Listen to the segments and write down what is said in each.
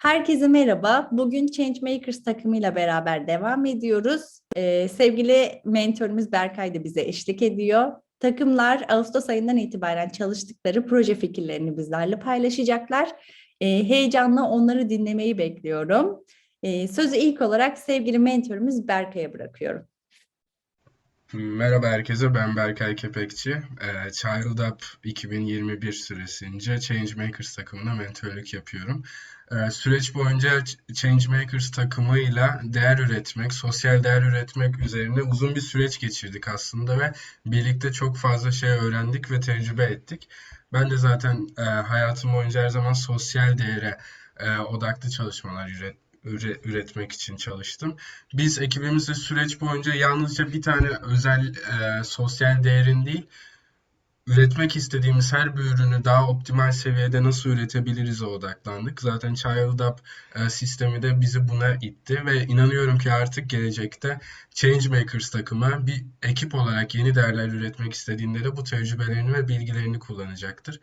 Herkese merhaba. Bugün Changemakers takımıyla beraber devam ediyoruz. Ee, sevgili mentorumuz Berkay da bize eşlik ediyor. Takımlar Ağustos ayından itibaren çalıştıkları proje fikirlerini bizlerle paylaşacaklar. Ee, heyecanla onları dinlemeyi bekliyorum. Ee, sözü ilk olarak sevgili mentorumuz Berkay'a bırakıyorum. Merhaba herkese, ben Berkay Kepekçi. Ee, Child Up 2021 süresince Changemakers takımına mentörlük yapıyorum. Ee, süreç boyunca Ch- Changemakers takımıyla değer üretmek, sosyal değer üretmek üzerine uzun bir süreç geçirdik aslında ve birlikte çok fazla şey öğrendik ve tecrübe ettik. Ben de zaten e, hayatım boyunca her zaman sosyal değere e, odaklı çalışmalar üret, üre- üretmek için çalıştım. Biz ekibimizle süreç boyunca yalnızca bir tane özel e, sosyal değerin değil, üretmek istediğimiz her bir ürünü daha optimal seviyede nasıl üretebiliriz odaklandık. Zaten Child Up e, sistemi de bizi buna itti ve inanıyorum ki artık gelecekte Changemakers takımı bir ekip olarak yeni değerler üretmek istediğinde de bu tecrübelerini ve bilgilerini kullanacaktır.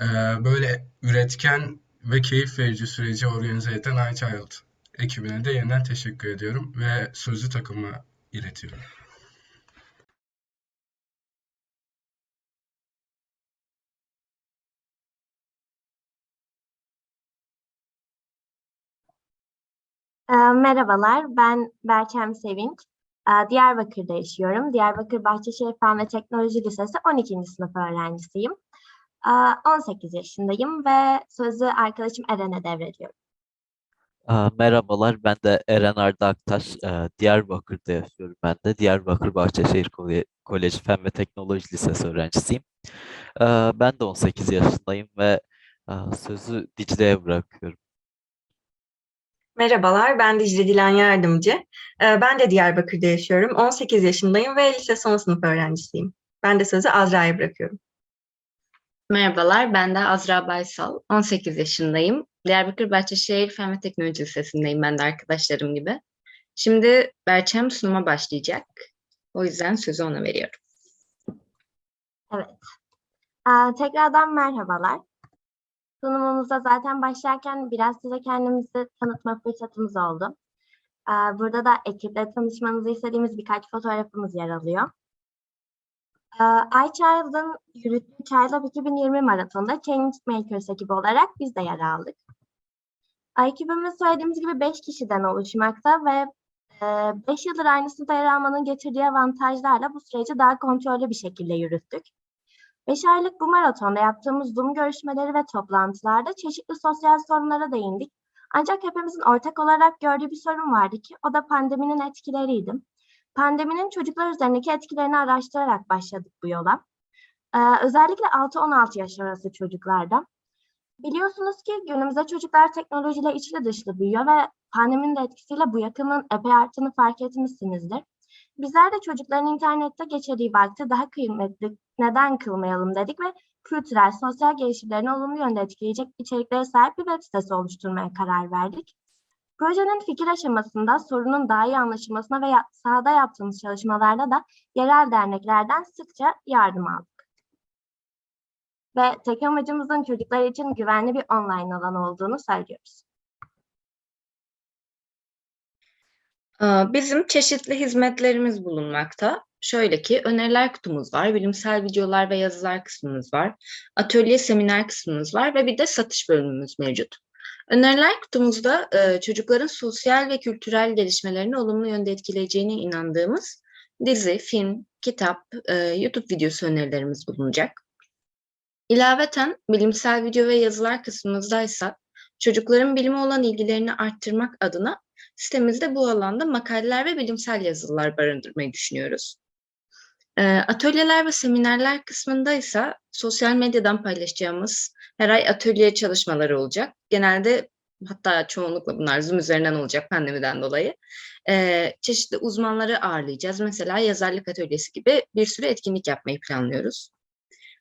E, böyle üretken ve keyif verici süreci organize eden iChild ekibine de yeniden teşekkür ediyorum ve sözü takıma iletiyorum. Ee, Merhabalar, ben Berçem Sevinç. Ee, Diyarbakır'da yaşıyorum. Diyarbakır Bahçeşehir Fen ve Teknoloji Lisesi 12. sınıf öğrencisiyim. Ee, 18 yaşındayım ve sözü arkadaşım Eren'e devrediyorum. Merhabalar, ben de Eren Arda Aktaş. Ee, Diyarbakır'da yaşıyorum ben de. Diyarbakır Bahçeşehir Kole- Koleji Fen ve Teknoloji Lisesi öğrencisiyim. Ee, Ben de 18 yaşındayım ve sözü Dicle'ye bırakıyorum. Merhabalar, ben Dicle Dilan Yardımcı. Ee, Ben de Diyarbakır'da yaşıyorum. 18 yaşındayım ve lise son sınıf öğrencisiyim. Ben de sözü Azra'ya bırakıyorum. Merhabalar, ben de Azra Baysal. 18 yaşındayım. Diyarbakır Bahçeşehir Fen ve Teknoloji Lisesi'ndeyim ben de arkadaşlarım gibi. Şimdi Berçem sunuma başlayacak. O yüzden sözü ona veriyorum. Evet. Ee, Tekrardan merhabalar. Sunumumuza zaten başlarken biraz size kendimizi tanıtma fırsatımız oldu. Ee, Burada da ekiple tanışmanızı istediğimiz birkaç fotoğrafımız yer alıyor. Ee, iChild'ın yürüttüğü Child Up 2020 maratonunda Changemakers ekibi olarak biz de yer aldık. Ekibimiz söylediğimiz gibi 5 kişiden oluşmakta ve 5 yıldır aynı sınıfta yer almanın getirdiği avantajlarla bu süreci daha kontrollü bir şekilde yürüttük. 5 aylık bu maratonda yaptığımız Zoom görüşmeleri ve toplantılarda çeşitli sosyal sorunlara değindik. Ancak hepimizin ortak olarak gördüğü bir sorun vardı ki o da pandeminin etkileriydi. Pandeminin çocuklar üzerindeki etkilerini araştırarak başladık bu yola. Ee, özellikle 6-16 yaş arası çocuklarda. Biliyorsunuz ki günümüzde çocuklar teknolojiyle içli dışlı büyüyor ve pandeminin de etkisiyle bu yakının epey arttığını fark etmişsinizdir. Bizler de çocukların internette geçirdiği vakti daha kıymetli neden kılmayalım dedik ve kültürel, sosyal gelişimlerini olumlu yönde etkileyecek içeriklere sahip bir web sitesi oluşturmaya karar verdik. Projenin fikir aşamasında sorunun daha iyi anlaşılmasına ve sahada yaptığımız çalışmalarda da yerel derneklerden sıkça yardım aldık. Ve tek amacımızın çocuklar için güvenli bir online alan olduğunu söylüyoruz. Aa, Bizim çeşitli hizmetlerimiz bulunmakta. Şöyle ki öneriler kutumuz var, bilimsel videolar ve yazılar kısmımız var, atölye seminer kısmımız var ve bir de satış bölümümüz mevcut. Öneriler kutumuzda çocukların sosyal ve kültürel gelişmelerini olumlu yönde etkileyeceğine inandığımız dizi, film, kitap, YouTube videosu önerilerimiz bulunacak. İlaveten bilimsel video ve yazılar kısmımızdaysa çocukların bilime olan ilgilerini arttırmak adına sitemizde bu alanda makaleler ve bilimsel yazılar barındırmayı düşünüyoruz. Ee, Atölyeler ve seminerler kısmında ise sosyal medyadan paylaşacağımız her ay atölye çalışmaları olacak. Genelde hatta çoğunlukla bunlar Zoom üzerinden olacak pandemiden dolayı. Ee, çeşitli uzmanları ağırlayacağız. Mesela yazarlık atölyesi gibi bir sürü etkinlik yapmayı planlıyoruz.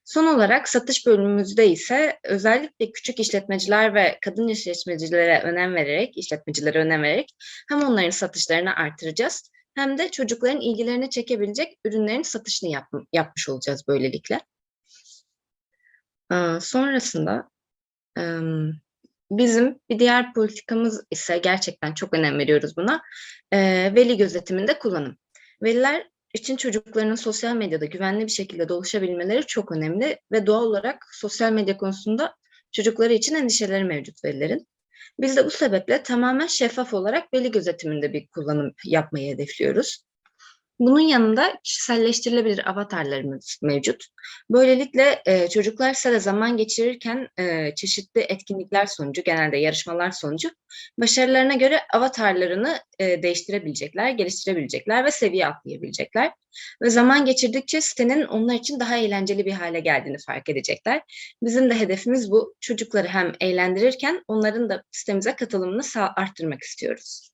Son olarak satış bölümümüzde ise özellikle küçük işletmeciler ve kadın işletmecilere önem vererek, işletmecilere önem vererek hem onların satışlarını artıracağız hem de çocukların ilgilerini çekebilecek ürünlerin satışını yap- yapmış olacağız böylelikle. Ee, Sonrasında em, Bizim bir diğer politikamız ise gerçekten çok önem veriyoruz buna. eee, veli gözetiminde kullanım. Veliler için çocuklarının sosyal medyada güvenli bir şekilde dolaşabilmeleri çok önemli ve doğal olarak sosyal medya konusunda çocukları için endişeleri mevcut velilerin. Biz de bu sebeple tamamen şeffaf olarak veli gözetiminde bir kullanım yapmayı hedefliyoruz. Bunun yanında kişiselleştirilebilir avatarlarımız mevcut. Böylelikle e, çocuklar sırada zaman geçirirken e, çeşitli etkinlikler sonucu, genelde yarışmalar sonucu başarılarına göre avatarlarını e, değiştirebilecekler, geliştirebilecekler ve seviye atlayabilecekler. Ve zaman geçirdikçe sitenin onlar için daha eğlenceli bir hale geldiğini fark edecekler. Bizim de hedefimiz bu. Çocukları hem eğlendirirken onların da sitemize katılımını arttırmak istiyoruz.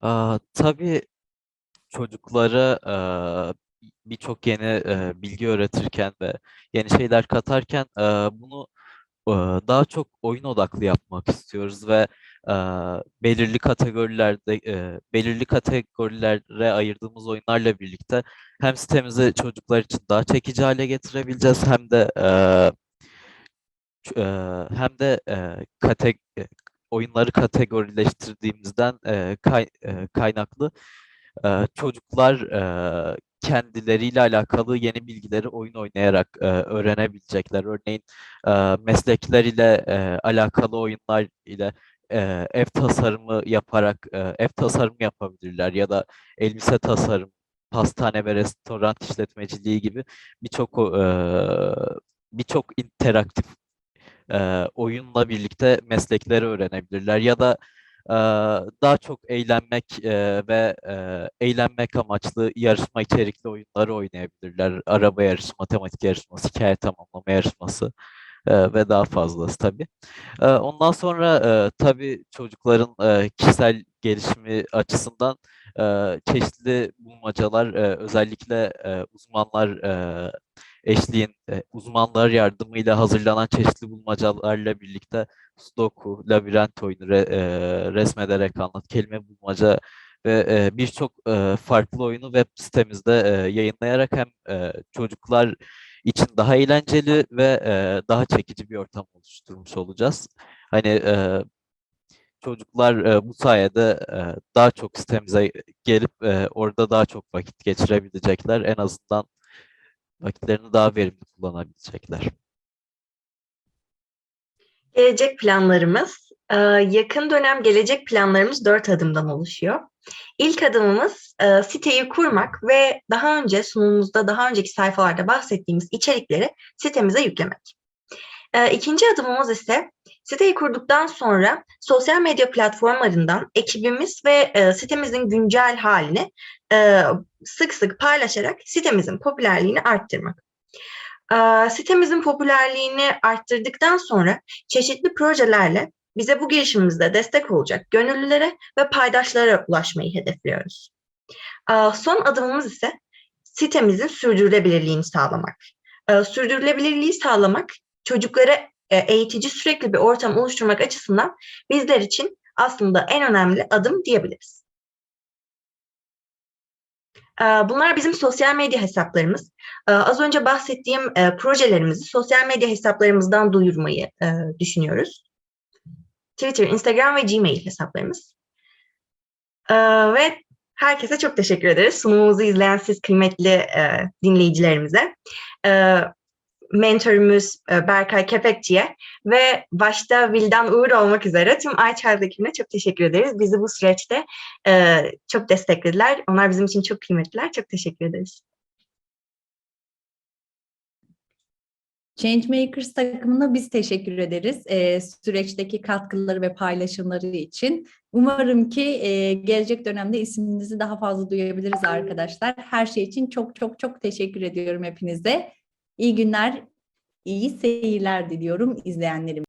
Aa, tabii çocuklara eee, birçok yeni eee, bilgi öğretirken ve yeni şeyler katarken eee, bunu eee, daha çok oyun odaklı yapmak istiyoruz ve eee, belirli kategorilerde eee, belirli kategorilere ayırdığımız oyunlarla birlikte hem sitemizi çocuklar için daha çekici hale getirebileceğiz hem de eee, hem de eee, kate e, oyunları kategorileştirdiğimizden eee, kay- eee, kaynaklı çocuklar kendileriyle alakalı yeni bilgileri oyun oynayarak öğrenebilecekler. Örneğin eee, meslekler ile alakalı oyunlar ile ev tasarımı yaparak ev tasarımı yapabilirler ya da elbise tasarım, pastane ve restoran işletmeciliği gibi birçok birçok interaktif oyunla birlikte meslekleri öğrenebilirler ya da daha çok eğlenmek ve eğlenmek amaçlı yarışma içerikli oyunları oynayabilirler. Araba yarışı, matematik yarışması, hikaye tamamlama yarışması ve daha fazlası tabii. Ondan sonra tabii çocukların kişisel gelişimi açısından çeşitli bulmacalar özellikle eee, uzmanlar eşliğin e, uzmanlar yardımıyla hazırlanan çeşitli bulmacalarla birlikte Sudoku, labirent oyunu re- e, resmederek anlat, kelime bulmaca ve e, birçok e, farklı oyunu web sitemizde e, yayınlayarak hem e, çocuklar için daha eğlenceli ve e, daha çekici bir ortam oluşturmuş olacağız. Hani e, çocuklar e, bu sayede e, daha çok sitemize gelip e, orada daha çok vakit geçirebilecekler. En azından vakitlerini daha verimli kullanabilecekler. Gelecek planlarımız, e, yakın dönem gelecek planlarımız dört adımdan oluşuyor. İlk adımımız e, siteyi kurmak ve daha önce sunumumuzda, daha önceki sayfalarda bahsettiğimiz içerikleri sitemize yüklemek. E, İkinci adımımız ise siteyi kurduktan sonra sosyal medya platformlarından ekibimiz ve e, sitemizin güncel halini e, sık sık paylaşarak sitemizin popülerliğini arttırmak. Ee, Sitemizin popülerliğini arttırdıktan sonra çeşitli projelerle bize bu girişimimizde destek olacak gönüllülere ve paydaşlara ulaşmayı hedefliyoruz. Ee, Son adımımız ise sitemizin sürdürülebilirliğini sağlamak. Ee, Sürdürülebilirliği sağlamak çocuklara e, eğitici sürekli bir ortam oluşturmak açısından bizler için aslında en önemli adım diyebiliriz. Ee, Bunlar bizim sosyal medya hesaplarımız. Ee, Az önce bahsettiğim e, projelerimizi sosyal medya hesaplarımızdan duyurmayı e, düşünüyoruz. Twitter, Instagram ve Gmail hesaplarımız. Ve herkese çok teşekkür ederiz. Sunumumuzu izleyen siz kıymetli e, dinleyicilerimize. Mentörümüz e, Berkay Kepekçi'ye ve başta Vildan Uğur olmak üzere tüm iChild ekibine çok teşekkür ederiz. Bizi bu süreçte e, çok desteklediler. Onlar bizim için çok kıymetliler. Çok teşekkür ederiz. Changemakers takımına biz teşekkür ederiz e, süreçteki katkıları ve paylaşımları için. Umarım ki e, gelecek dönemde isminizi daha fazla duyabiliriz arkadaşlar. Her şey için çok çok çok teşekkür ediyorum hepinize. İyi günler, iyi seyirler diliyorum izleyenlerim.